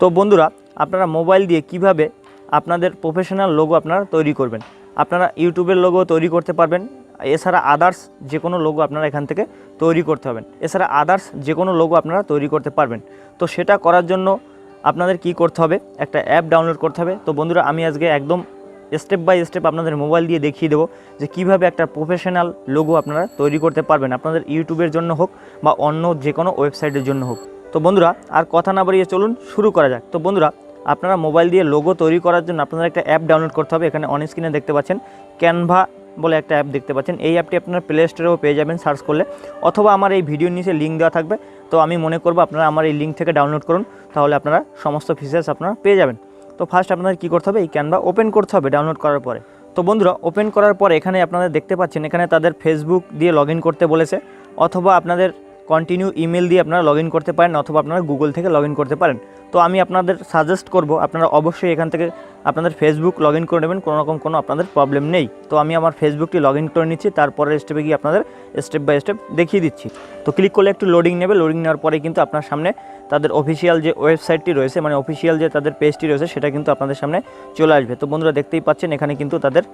তো বন্ধুরা, আপনারা মোবাইল দিয়ে কীভাবে আপনাদের প্রফেশনাল লোগো আপনারা তৈরি করবেন? আপনারা ইউটিউবের লোগো তৈরি করতে পারবেন, এছাড়া আদার্স যে কোনো লোগো আপনারা এখান থেকে তৈরি করতে হবেন এছাড়া আদার্স যে কোনো লোগো আপনারা তৈরি করতে পারবেন। তো সেটা করার জন্য আপনাদের কি করতে হবে? একটা অ্যাপ ডাউনলোড করতে হবে। তো বন্ধুরা, আমি আজকে একদম স্টেপ বাই স্টেপ আপনাদের মোবাইল দিয়ে দেখিয়ে দেবো যে কীভাবে একটা প্রফেশনাল লোগো আপনারা তৈরি করতে পারবেন। আপনাদের ইউটিউবের জন্য হোক বা অন্য যে কোনো ওয়েবসাইটের জন্য হোক। তো বন্ধুরা, আর কথা না বাড়িয়ে চলুন, শুরু করা যাক। তো বন্ধুরা, আপনারা মোবাইল দিয়ে লোগো তৈরি করার জন্য আপনাদের একটা অ্যাপ ডাউনলোড করতে হবে। এখানে অন স্ক্রিনে দেখতে পাচ্ছেন ক্যানভা বলে একটা অ্যাপ দেখতে পাচ্ছেন। এই অ্যাপটি আপনারা প্লে স্টোরেও পেয়ে যাবেন সার্চ করলে। অথবা আমার এই ভিডিওর নিচে লিঙ্ক দেওয়া থাকবে। তো আমি মনে করব আপনারা আমার এই লিঙ্ক থেকে ডাউনলোড করুন, তাহলে আপনারা সমস্ত ফিচার্স আপনারা পেয়ে যাবেন। তো ফার্স্ট আপনাদের কী করতে হবে? এই ক্যানভা ওপেন করতে হবে ডাউনলোড করার পরে। তো বন্ধুরা ওপেন করার পরে এখানে আপনারা দেখতে পাচ্ছেন, এখানে তাদের ফেসবুক দিয়ে লগ করতে বলেছে। অথবা আপনাদের কন্টিনিউ ইমেল দিয়ে আপনারা লগ করতে পারেন অথবা আপনারা গুগল থেকে লগ করতে পারেন। তো আমি আপনাদের সাজেস্ট করব, আপনারা অবশ্যই এখান থেকে আপনাদের ফেসবুক লগ ইন করে নেবেন, কোনো রকম কোনো আপনাদের প্রবলেম নেই। তো আমি আমার ফেসবুকটি লগ করে নিচ্ছি তারপরে স্টেপে গিয়ে আপনাদের স্টেপ বাই স্টেপ দেখিয়ে দিচ্ছি। তো ক্লিক করলে একটু লোডিং নেবে লোডিং নেওয়ার পরে কিন্তু আপনার সামনে তাদের অফিসিয়াল যে ওয়েবসাইটটি রয়েছে মানে অফিসিয়াল যে তাদের পেজটি রয়েছে, সেটা কিন্তু আপনাদের সামনে চলে আসবে। তো বন্ধুরা দেখতেই পাচ্ছেন, এখানে কিন্তু তাদের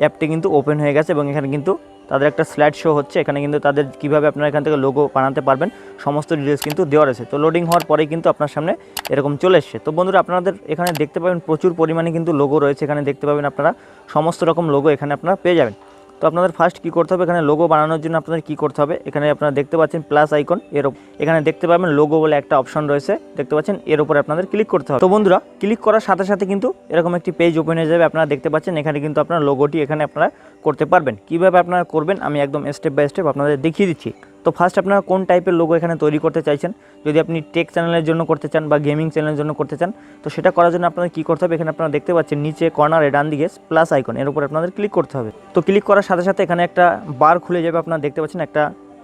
অ্যাপটি কিন্তু ওপেন হয়ে গেছে এবং এখানে কিন্তু তাদের একটা স্ল্যাড শো হচ্ছে। এখানে কিন্তু তাদের কীভাবে আপনারা এখান থেকে লোগো বানাতে পারবেন, সমস্ত ডিটেলস কিন্তু দেওয়া রয়েছে। তো লোডিং হওয়ার পরেই কিন্তু আপনার সামনে এরকম চলে এসছে। তো বন্ধুরা, আপনাদের এখানে দেখতে পাবেন প্রচুর পরিমাণে কিন্তু লোগো রয়েছে। এখানে দেখতে পাবেন আপনারা সমস্ত রকম লোগো এখানে আপনারা পেয়ে যাবেন। তো আপনাদের ফার্স্ট কী করতে হবে? এখানে লোগো বানানোর জন্য আপনাদের কী করতে হবে? এখানে আপনারা দেখতে পাচ্ছেন প্লাস আইকন এর এখানে দেখতে পাবেন লোগো বলে একটা অপশন রয়েছে। দেখতে পাচ্ছেন, এর উপরে আপনাদের ক্লিক করতে হবে। তো বন্ধুরা ক্লিক করার সাথে সাথে কিন্তু এরকম একটি পেজ ওপেন হয়ে যাবে। আপনারা দেখতে পাচ্ছেন, এখানে কিন্তু আপনার লোগোটি এখানে আপনারা করতে পারবেন। কীভাবে আপনারা করবেন, আমি একদম স্টেপ বাই স্টেপ আপনাদের দেখিয়ে দিচ্ছি। তো ফার্স্ট আপনারা কোন টাইপের লোগো এখানে তৈরি করতে চাইছেন? যদি আপনি টেক চ্যানেলের জন্য করতে চান বা গেমিং চ্যানেলের জন্য করতে চান, তো সেটা করার জন্য আপনাদের কী করতে হবে? এখানে আপনারা দেখতে পাচ্ছেন নিচে কর্নারে ডান দিকে প্লাস আইকন এর উপর আপনাদের ক্লিক করতে হবে। তো ক্লিক করার সাথে সাথে এখানে একটা বার খুলে যাবে, আপনারা দেখতে পাচ্ছেন একটা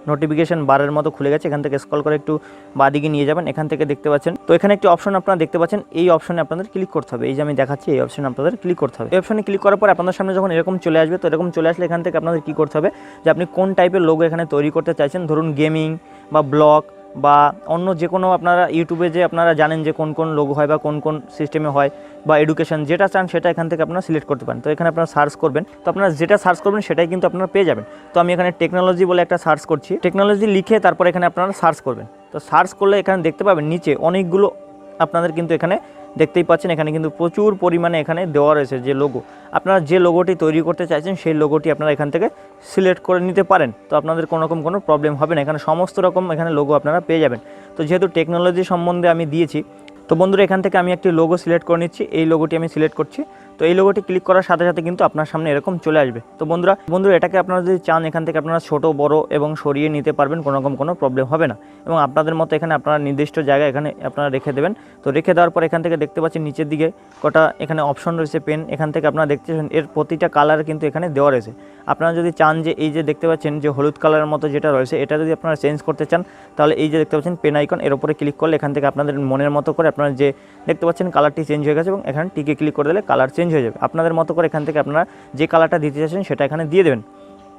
নোটিফিকেশন বারের মতো খুলে গেছে, এখান থেকে স্ক্রল করে একটু বাদিকে নিয়ে যাবেন, এখান থেকে দেখতে পাচ্ছেন। তো এখানে একটি অপশন আপনারা দেখতে পাচ্ছেন, এই অপশনে আপনাদের ক্লিক করতে হবে। এই যে আমি দেখাচ্ছি, এই অপশনে আপনাদের ক্লিক করতে হবে। এই অপশনে ক্লিক করার পর আপনাদের সামনে যখন এরকম চলে আসবে, তো এরকম চলে আসলে এখান থেকে আপনাদের কী করতে হবে, যে আপনি কোন টাইপের লোগো এখানে তৈরি করতে চাইছেন, ধরুন গেমিং বা ব্লগ বা অন্য যে কোনো আপনারা ইউটিউবে যে আপনারা জানেন যে কোন কোন লোগো হয় বা কোন কোন সিস্টেমে হয় বা এডুকেশন যেটা চান সেটা এখান থেকে আপনারা সিলেক্ট করতে পারেন। তো এখানে আপনারা সার্চ করবেন। তো আপনারা যেটা সার্চ করবেন সেটাই কিন্তু আপনারা পেয়ে যাবেন। তো আমি এখানে টেকনোলজি বলে একটা সার্চ করছি। টেকনোলজি লিখে তারপর এখানে আপনারা সার্চ করবেন। তো সার্চ করলে এখানে দেখতে পাবেন নিচে অনেকগুলো আপনাদের কিন্তু এখানে দেখতেই পাচ্ছেন, এখানে কিন্তু প্রচুর পরিমাণে এখানে দেওয়া রয়েছে যে লোগো আপনারা যে লোগোটি তৈরি করতে চাইছেন, সেই লোগোটি আপনারা এখান থেকে সিলেক্ট করে নিতে পারেন। তো আপনাদের কোনো রকম কোনো প্রবলেম হবে না। এখানে সমস্ত রকম এখানে লোগো আপনারা পেয়ে যাবেন। তো যেহেতু টেকনোলজি সম্বন্ধে আমি দিয়েছি তো বন্ধুরা, এখান থেকে আমি একটি লোগো সিলেক্ট করে নিচ্ছি। এই লোগোটি আমি সিলেক্ট করছি। তো এই লোগোটি ক্লিক করার সাথে সাথে কিন্তু আপনার সামনে এরকম চলে আসবে। তো বন্ধুরা বন্ধুরা, এটাকে আপনারা যদি চান, এখান থেকে আপনারা ছোট, বড় এবং সরিয়ে নিতে পারবেন কোনো রকম কোনো প্রবলেম হবে না। এবং আপনাদের মতো এখানে আপনারা নির্দিষ্ট জায়গায় এখানে আপনারা রেখে দেবেন। তো রেখে দেওয়ার পর এখান থেকে দেখতে পাচ্ছেন নিচের দিকে কটা এখানে অপশন রয়েছে পেন এখান থেকে আপনারা দেখতেছেন এর প্রতিটা কালার কিন্তু এখানে দেওয়া রয়েছে। আপনারা যদি চান যে এই যে দেখতে পাচ্ছেন যে হলুদ কালারের মতো যেটা রয়েছে, এটা যদি আপনারা চেঞ্জ করতে চান, তাহলে এই যে দেখতে পাচ্ছেন পেন আইকন এর উপরে ক্লিক করলে এখান থেকে আপনাদের মনের মতো করে আপনারা যে দেখতে পাচ্ছেন কালারটি চেঞ্জ হয়ে গেছে এবং এখানে টিকে ক্লিক করে দিলে কালার চেঞ্জ হয়ে যাবে। আপনাদের মতো করে এখান থেকে আপনারা যে কালারটা দিতে চাচ্ছেন সেটা এখানে দিয়ে দেবেন।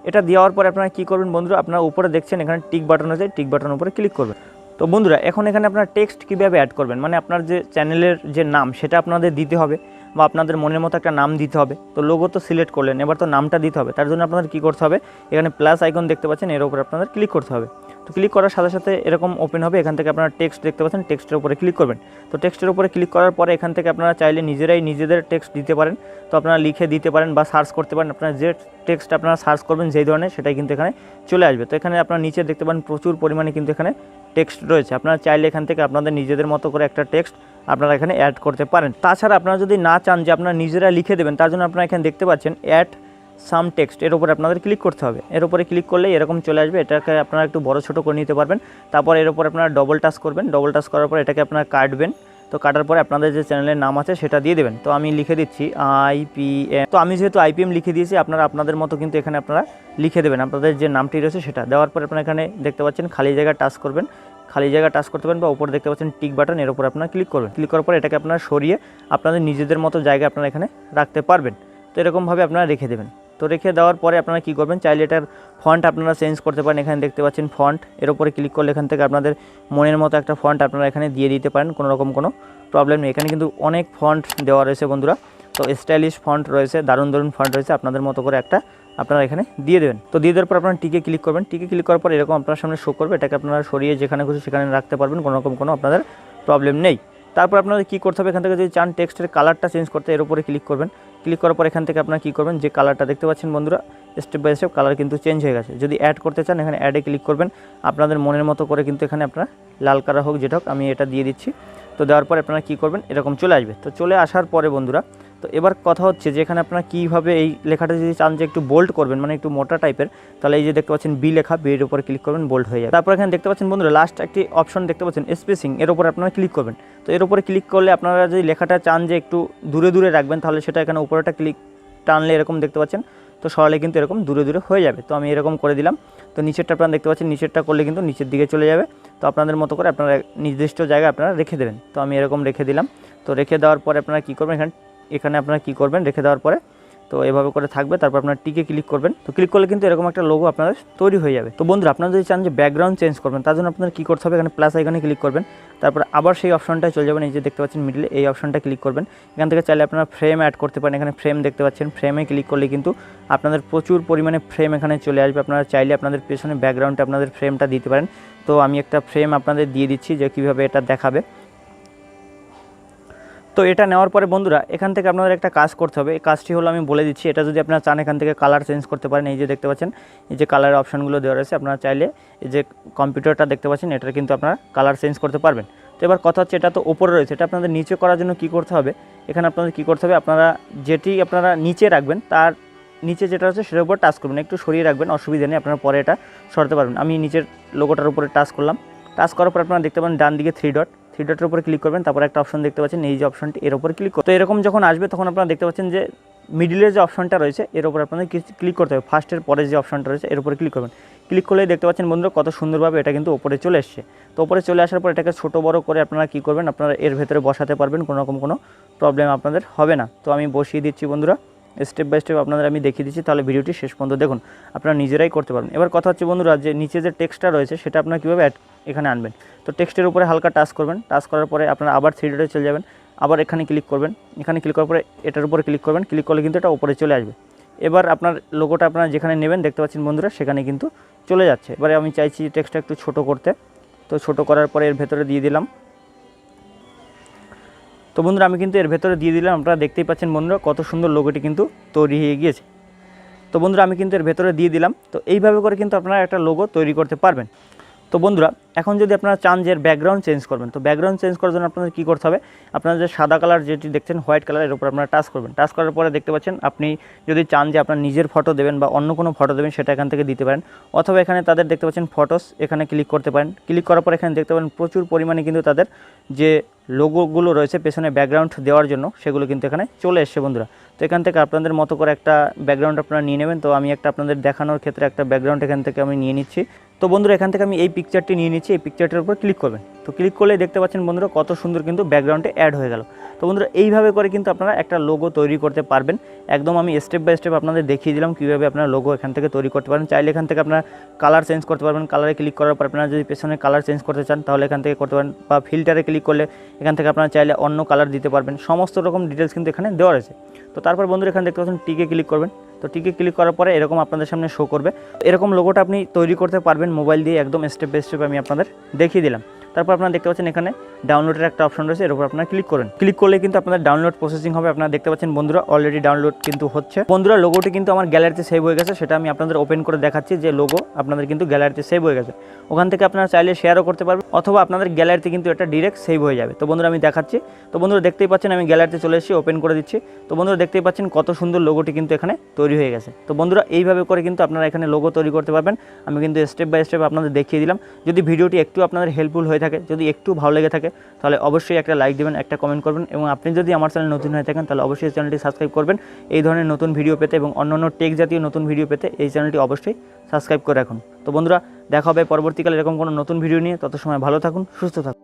এটা দেওয়ার পরে আপনারা কী করবেন বন্ধুরা? আপনারা উপরে দেখছেন এখানে টিক বাটন আছে টিক বাটনের উপরে ক্লিক করবেন। তো বন্ধুরা, এখন এখানে আপনারা টেক্সট কীভাবে অ্যাড করবেন? মানে আপনার যে চ্যানেলের যে নাম, সেটা আপনাদের দিতে হবে বা আপনাদের মনের মতো একটা নাম দিতে হবে। তো লোগো তো সিলেক্ট করলেন, এবার তো নামটা দিতে হবে। তার জন্য আপনাদের কী করতে হবে? এখানে প্লাস আইকন দেখতে পাচ্ছেন, এর উপরে আপনাদের ক্লিক করতে হবে। তো ক্লিক করার সাথে সাথে এরকম ওপেন হবে। এখান থেকে আপনারা টেক্সট দেখতে পাচ্ছেন টেক্সটের উপরে ক্লিক করবেন। তো টেক্সটের উপরে ক্লিক করার পরে এখান থেকে আপনারা চাইলে নিজেরাই নিজেদের টেক্সট দিতে পারেন। তো আপনারা লিখে দিতে পারেন বা সার্চ করতে পারেন। আপনারা যে টেক্সট আপনারা সার্চ করবেন যেই ধরনের, সেটাই কিন্তু এখানে চলে আসবে। তো এখানে আপনারা নিচে দেখতে পারেন প্রচুর পরিমাণে কিন্তু এখানে টেক্সট রয়েছে। আপনারা চাইলে এখান থেকে আপনাদের নিজেদের মতো করে একটা টেক্সট আপনারা এখানে অ্যাড করতে পারেন। তাছাড়া আপনারা যদি না চান যে আপনারা নিজেরা লিখে দেবেন, তার জন্য আপনারা এখানে দেখতে পাচ্ছেন অ্যাড সাম টেক্সট, এর উপরে আপনাদের ক্লিক করতে হবে। এর উপরে ক্লিক করলে এরকম চলে আসবে, এটাকে আপনারা একটু বড় ছোটো করে নিতে পারবেন। তারপর এর উপর আপনারা ডবল টাচ করবেন ডবল টাচ করার পর এটাকে আপনারা কাটবেন। তো কাটার পরে আপনাদের যে চ্যানেলের নাম আছে সেটা দিয়ে দেবেন। তো আমি লিখে দিচ্ছি আইপিএম তো আমি যেহেতু আইপিএম লিখে দিয়েছি, আপনারা আপনাদের মতো কিন্তু এখানে আপনারা লিখে দেবেন। আপনাদের যে নামটি রয়েছে সেটা। দেওয়ার পরে আপনারা এখানে দেখতে পাচ্ছেন খালি জায়গা টাচ করবেন। খালি জায়গা টাচ করতে পারেন বা উপরে দেখতে পাচ্ছেন টিক বাটন এর উপর আপনারা ক্লিক করবেন। ক্লিক করার পর এটাকে আপনারা সরিয়ে আপনাদের নিজেদের মতো জায়গা আপনারা এখানে রাখতে পারবেন। তো এরকমভাবে আপনারা রেখে দেবেন। তো রেখে দেওয়ার পরে আপনারা কী করবেন? চাইলে এটার ফন্ট আপনারা চেঞ্জ করতে পারেন। এখানে দেখতে পাচ্ছেন ফন্ট এর উপরে ক্লিক করলে এখান থেকে আপনাদের মনের মতো একটা ফন্ট আপনারা এখানে দিয়ে দিতে পারেন। কোনো রকম কোনো প্রবলেম নেই। এখানে কিন্তু অনেক ফন্ট দেওয়া রয়েছে বন্ধুরা। তো স্টাইলিশ ফন্ট রয়েছে, দারুণ দারুণ ফন্ট রয়েছে। আপনাদের মতো করে একটা আপনারা এখানে দিয়ে দেবেন। তো দিয়ে দেওয়ার পর আপনারা টিকে ক্লিক করবেন। টিকে ক্লিক করার পর এরকম আপনার সামনে শো করবে। এটাকে আপনারা সরিয়ে যেখানে খুশি সেখানে রাখতে পারবেন। কোনো রকম কোনো আপনাদের প্রবলেম নেই। তারপর আপনাদের কী করতে হবে? এখান থেকে যদি চান টেক্সটের কালারটা চেঞ্জ করতে, এর উপরে ক্লিক করবেন। ক্লিক করার পর এখান থেকে আপনারা কী করবেন? যে কালারটা দেখতে পাচ্ছেন বন্ধুরা স্টেপ বাই স্টেপ কালার কিন্তু চেঞ্জ হয়ে গেছে। যদি অ্যাড করতে চান, এখানে অ্যাডে ক্লিক করবেন। আপনাদের মনের মতো করে কিন্তু এখানে আপনারা লাল কালার হোক, যেটা হোক, আমি এটা দিয়ে দিচ্ছি। তো দেওয়ার পর আপনারা কী করবেন? এরকম চলে আসবে। তো চলে আসার পরে বন্ধুরা, তো এবার কথা হচ্ছে যে এখানে আপনারা কীভাবে এই লেখাটা যদি চান যে একটু বোল্ড করবেন মানে একটু মোটা টাইপের তাহলে এই যে দেখতে পাচ্ছেন বি লেখা বিয়ের উপর ক্লিক করবেন বোল্ড হয়ে যাবে। তারপর এখানে দেখতে পাচ্ছেন বন্ধুরা লাস্ট একটি অপশন দেখতে পাচ্ছেন স্পেসিং এর উপর আপনারা ক্লিক করবেন। তো এর উপরে ক্লিক করলে আপনারা যদি লেখাটা চান যে একটু দূরে দূরে রাখবেন, তাহলে সেটা এখানে উপরেটা ক্লিক টানলে এরকম দেখতে পাচ্ছেন। তো সরালে কিন্তু এরকম দূরে দূরে হয়ে যাবে। তো আমি এরকম করে দিলাম। তো নিচেরটা আপনারা দেখতে পাচ্ছেন, নিচেরটা করলে কিন্তু নিচের দিকে চলে যাবে। তো আপনাদের মতো করে আপনারা নির্দিষ্ট জায়গায় আপনারা রেখে দেবেন। তো আমি এরকম রেখে দিলাম। তো রেখে দেওয়ার পরে আপনারা কী করবেন, এখানে এখানে আপনারা কী করবেন, রেখে দেওয়ার পরে তো এভাবে করে থাকবে, তারপর আপনার টিকে ক্লিক করবেন। তো ক্লিক করলে কিন্তু এরকম একটা লোগো আপনাদের তৈরি হয়ে যাবে। তো বন্ধুরা, আপনারা যদি চান যে ব্যাকগ্রাউন্ড চেঞ্জ করবেন, তার জন্য আপনাদের কী করতে হবে? এখানে প্লাস আইকনে ক্লিক করবেন। তারপর আবার সেই অপশনটায় চলে যাবেন, এই যে দেখতে পাচ্ছেন মিডলে এই অপশনটা ক্লিক করবেন। এখান থেকে চাইলে আপনারা ফ্রেম অ্যাড করতে পারেন। এখানে ফ্রেম দেখতে পাচ্ছেন ফ্রেমে ক্লিক করলে কিন্তু আপনাদের প্রচুর পরিমাণে ফ্রেম এখানে চলে আসবে। আপনারা চাইলে আপনাদের পেছনে ব্যাকগ্রাউন্ডে আপনাদের ফ্রেমটা দিতে পারেন। তো আমি একটা ফ্রেম আপনাদের দিয়ে দিচ্ছি যে কীভাবে এটা দেখাবে। তো এটা নেওয়ার পরে বন্ধুরা, এখান থেকে আপনাদের একটা কাজ করতে হবে। এই কাজটি হলো আমি বলে দিচ্ছি, এটা যদি আপনারা চান, এখান থেকে কালার চেঞ্জ করতে পারেন। এই যে দেখতে পাচ্ছেন, এই যে কালারের অপশানগুলো দেওয়া রয়েছে, আপনারা চাইলে এই যে কম্পিউটারটা দেখতে পাচ্ছেন, এটার কিন্তু আপনারা কালার চেঞ্জ করতে পারবেন। তো এবার কথা হচ্ছে, এটা তো ওপরে রয়েছে, এটা আপনাদের নিচে করার জন্য কি করতে হবে? এখানে আপনাদের কি করতে হবে? আপনারা যেটি আপনারা নিচে রাখবেন, তার নিচে যেটা আছে সেটার উপর টাচ করবেন। একটু সরিয়ে রাখবেন, অসুবিধা নেই, আপনারা পরে এটা সরাতে পারবেন। আমি নিচের লোগোটার উপরে টাচ করলাম। টাচ করার পর আপনারা দেখতে পাবেন ডান দিকে থ্রি ডট থ্রি ডটের উপরে ক্লিক করবেন, তারপর একটা অপশন দেখতে পাচ্ছেন, এই যে অপশনটি এর উপরে ক্লিক তো এরকম যখন আসবে, তখন আপনারা দেখতে পাচ্ছেন যে মিডিলের যে অপশনটা রয়েছে, এর উপর আপনাদের ক্লিক করতে হবে। ফার্স্টের পরে যে অপশনটা রয়েছে, এর উপরে ক্লিক করবেন। ক্লিক করলেই দেখতে পাচ্ছেন বন্ধুরা, কত সুন্দরভাবে এটা কিন্তু উপরে চলে এসছে। তো উপরে চলে আসার পর এটাকে ছোটো বড় করে আপনারা কী করবেন, আপনারা এর ভেতরে বসাতে পারবেন, কোনো রকম কোনো প্রবলেম আপনাদের হবে না। তো আমি বসিয়ে দিচ্ছি বন্ধুরা। স্টেপ বাই স্টেপ আপনাদের আমি দেখিয়ে দিচ্ছি, তাহলে ভিডিওটি শেষ পর্যন্ত দেখুন। আপনারা নিজেরাই করতে পারবেন। এবার কথা হচ্ছে বন্ধুরা, যে নিচে যে টেক্সটটা রয়েছে, সেটা আপনারা কীভাবে অ্যাড এখানে আনবেন? তো টেক্সটের উপরে হালকা টাচ করবেন। টাচ করার পরে আপনারা আবার থ্রি ডটে চলে যাবেন। আবার এখানে ক্লিক করবেন। এখানে ক্লিক করার পরে এটার উপরে ক্লিক করবেন। ক্লিক করলে কিন্তু এটা উপরে চলে আসবে। এবার আপনার লোগোটা আপনারা যেখানে নেবেন, দেখতে পাচ্ছেন বন্ধুরা, সেখানে কিন্তু চলে যাচ্ছে। এবারে আমি চাইছি টেক্সটটা একটু ছোট করতে। তো ছোট করার পরে এর ভেতরে দিয়ে দিলাম। তো বন্ধুরা, আমি কিন্তু এর ভেতরে দিয়ে দিলাম। আপনারা দেখতেই পাচ্ছেন বন্ধুরা, কত সুন্দর লোগোটি কিন্তু তৈরি হয়ে গিয়েছে। তো বন্ধুরা, আমি কিন্তু এর ভেতরে দিয়ে দিলাম। তো এইভাবে করে কিন্তু আপনারা একটা লোগো তৈরি করতে পারবেন। তো বন্ধুরা, এখন যদি আপনারা চান যে ব্যাকগ্রাউন্ড চেঞ্জ করবেন, তো ব্যাকগ্রাউন্ড চেঞ্জ করার জন্য আপনাদের কী করতে হবে? আপনারা যে সাদা কালার যেটি দেখছেন হোয়াইট কালারের উপর আপনারা টাচ করবেন। টাচ করার পরে দেখতে পাচ্ছেন, আপনি যদি চান যে আপনার নিজের ফটো দেবেন বা অন্য কোনো ফটো দেবেন, সেটা এখান থেকে দিতে পারেন। অথবা এখানে তাদের দেখতে পাচ্ছেন ফটোস এখানে ক্লিক করতে পারেন। ক্লিক করার পর এখানে দেখতে পারেন প্রচুর পরিমাণে কিন্তু তাদের যে লোগোগুলো রয়েছে, পেছনে ব্যাকগ্রাউন্ড দেওয়ার জন্য, সেগুলো কিন্তু এখানে চলে এসছে বন্ধুরা। তো এখান থেকে আপনাদের মতো করে একটা ব্যাকগ্রাউন্ড আপনারা নিয়ে নেবেন। তো আমি একটা আপনাদের দেখানোর ক্ষেত্রে একটা ব্যাকগ্রাউন্ড এখান থেকে আমি নিয়ে নিচ্ছি। তো বন্ধুরা, এখান থেকে আমি এই পিকচারটি নিয়ে নিচ্ছি। এই পিকচারটির উপর ক্লিক করবেন। তো ক্লিক করলে দেখতে পাচ্ছেন বন্ধুরা, কত সুন্দর কিন্তু ব্যাকগ্রাউন্ডে অ্যাড হয়ে গেল। তো বন্ধুরা, এইভাবে করে কিন্তু আপনারা একটা লোগো তৈরি করতে পারবেন। একদম আমি স্টেপ বাই স্টেপ আপনাদের দেখিয়ে দিলাম কীভাবে আপনারা লোগো এখান থেকে তৈরি করতে পারেন। চাইলে এখান থেকে আপনারা কালার চেঞ্জ করতে পারবেন। কালারে ক্লিক করার পর আপনারা যদি পেছনে কালার চেঞ্জ করতে চান, তাহলে এখান থেকে করতে পারেন। বা ফিল্টারে ক্লিক করলে এখান থেকে আপনারা চাইলে অন্য কালার দিতে পারবেন। সমস্ত রকম ডিটেলস কিন্তু এখানে দেওয়া রয়েছে। তো তারপর বন্ধুরা, এখানে দেখতে পাচ্ছেন টিকে ক্লিক করবেন। তো টিকে ক্লিক করার পরে এরকম আপনাদের সামনে শো করবে। এরকম লোগোটা আপনি তৈরি করতে পারবেন মোবাইল দিয়ে, একদম স্টেপ বাই স্টেপ আমি আপনাদের দেখিয়ে দিলাম। তারপর আপনারা দেখতে পাচ্ছেন এখানে ডাউনলোডের একটা অপশন রয়েছে, এর উপর আপনারা ক্লিক করেন। ক্লিক করলে কিন্তু আপনাদের ডাউনলোড প্রসেসিং হবে, আপনারা দেখতে পাচ্ছেন বন্ধুরা অলরেডি ডাউনলোড কিন্তু হচ্ছে। বন্ধুরা লোগোটি কিন্তু আমার গ্যালারিতে সেভ হয়ে গেছে, সেটা আমি আপনাদের ওপেন করে দেখাচ্ছি যে লোগো আপনাদের কিন্তু গ্যালারিতে সেভ হয়ে গেছে। ওখান থেকে আপনারা চাইলে শেয়ারও করতে পারবেন, অথবা আপনাদের গ্যালারিতে কিন্তু এটা ডিরেক্ট সেভ হয়ে যাবে। তো বন্ধুরা, আমি দেখাচ্ছি। তো বন্ধুরা, দেখতেই পাচ্ছেন আমি গ্যালারিতে চলে এসেছি ওপেন করে দিচ্ছি। তো বন্ধুরা, দেখতেই পাচ্ছেন কত সুন্দর লোগোটি কিন্তু এখানে তৈরি হয়ে গেছে। তো বন্ধুরা, এইভাবে করে কিন্তু আপনারা এখানে লোগো তৈরি করতে পারবেন। আমি কিন্তু স্টেপ বাই স্টেপ আপনাদের দেখিয়ে দিলাম। যদি ভিডিওটি একটু আপনাদের হেল্পফুল হয়ে থাকে, যদি একটু ভালো লেগে থাকে, তাহলে অবশ্যই একটা লাইক দেবেন, একটা কমেন্ট করবেন এবং আপনি যদি আমার চ্যানেল নতুন হয়ে থাকেন, তাহলে অবশ্যই চ্যানেলটি সাবস্ক্রাইব করবেন। এই ধরনের নতুন ভিডিও পেতে এবং অন্যান্য টেক জাতীয় নতুন ভিডিও পেতে এই চ্যানেলটি অবশ্যই সাবস্ক্রাইব করে রাখুন। তো বন্ধুরা, দেখা হবে পরবর্তীকালে এরকম কোনো নতুন ভিডিও নিয়ে। তত সময় ভালো থাকুন, সুস্থ থাকুন।